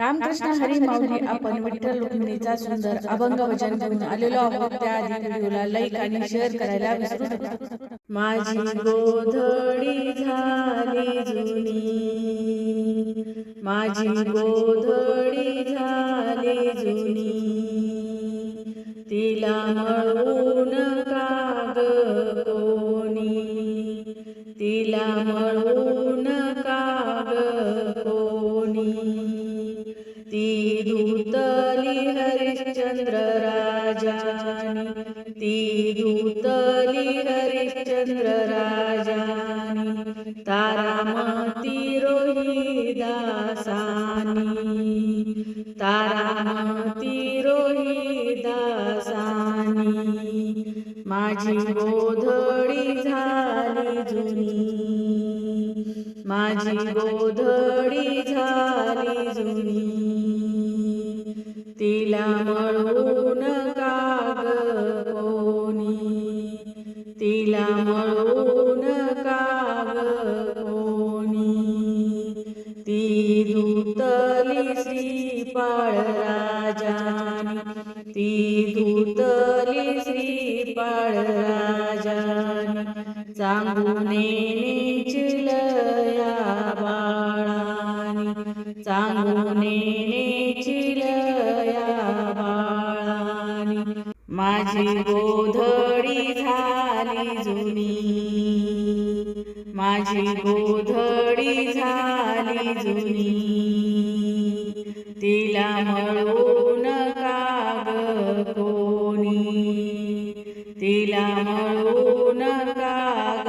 रामकृष्ण हरी माऊली आपण विठ्ठल रुक्मिणीचा सुंदर अभंग वचन घेऊन आलेलो आहोत त्या आधी व्हिडिओला लाईक आणि शेअर करायला विसरू नका. माझी गोधडी झाली जुनी. माझी गोधडी झाली जुनी. तिला मळून काग कोणी तिला मळून काग कोणी दूतली हरिश्चंद्र राजानी ती दूतली हरिश्चंद्र राजानी तारामती रोही दासानी तारामती रोही दासानी माझी गोधडी झाली जुनी माझी गोधडी झाली जुनी. तिला म्हणून काग कोणी तिला म्हणून काग कोणी ती दूतली श्रीपाळ राजानी. ती दूतली श्रीपाळ राजानी. चांगुने चिलया बाळानी. चांगुने चिल माझी गोधडी झाली जुनी. माझी गोधडी झाली जुनी. तिला मळून काग कोणी. तिला मळून काग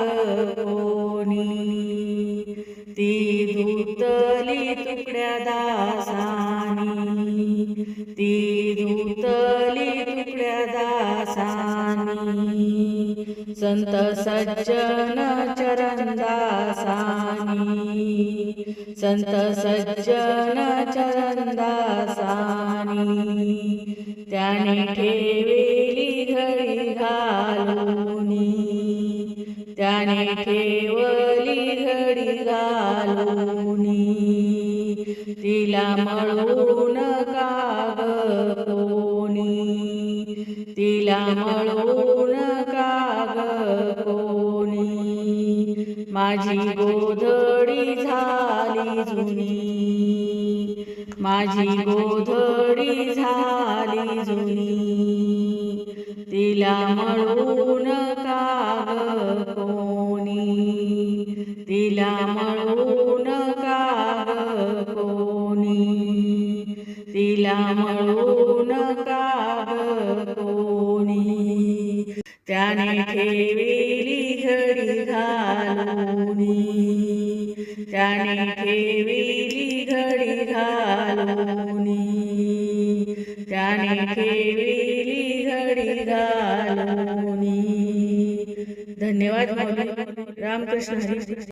कोणी. ती दूतली तुकड्या दासानी ती दूतली तुकड्या दासानी. संत सज्जन चरणदासानी संत सज्जन चरणदासानी त्याने ठेवेली घडी घालूनी. त्याने ठेवली घडी घालूनी. तिला मळून तिला म्हणून काग कोणी माझी गोधडी झाली जुनी. माझी गोधडी झाली जुनी. तिला म्हणून काग कोणी तिला म्हणून काग कोणी तिला म्हणून का त्याने ठेवेली घडी घालूनी. त्याने ठेवेली घडी घालूनी. त्याने ठेवेली घडी घालूनी. धन्यवाद रामकृष्ण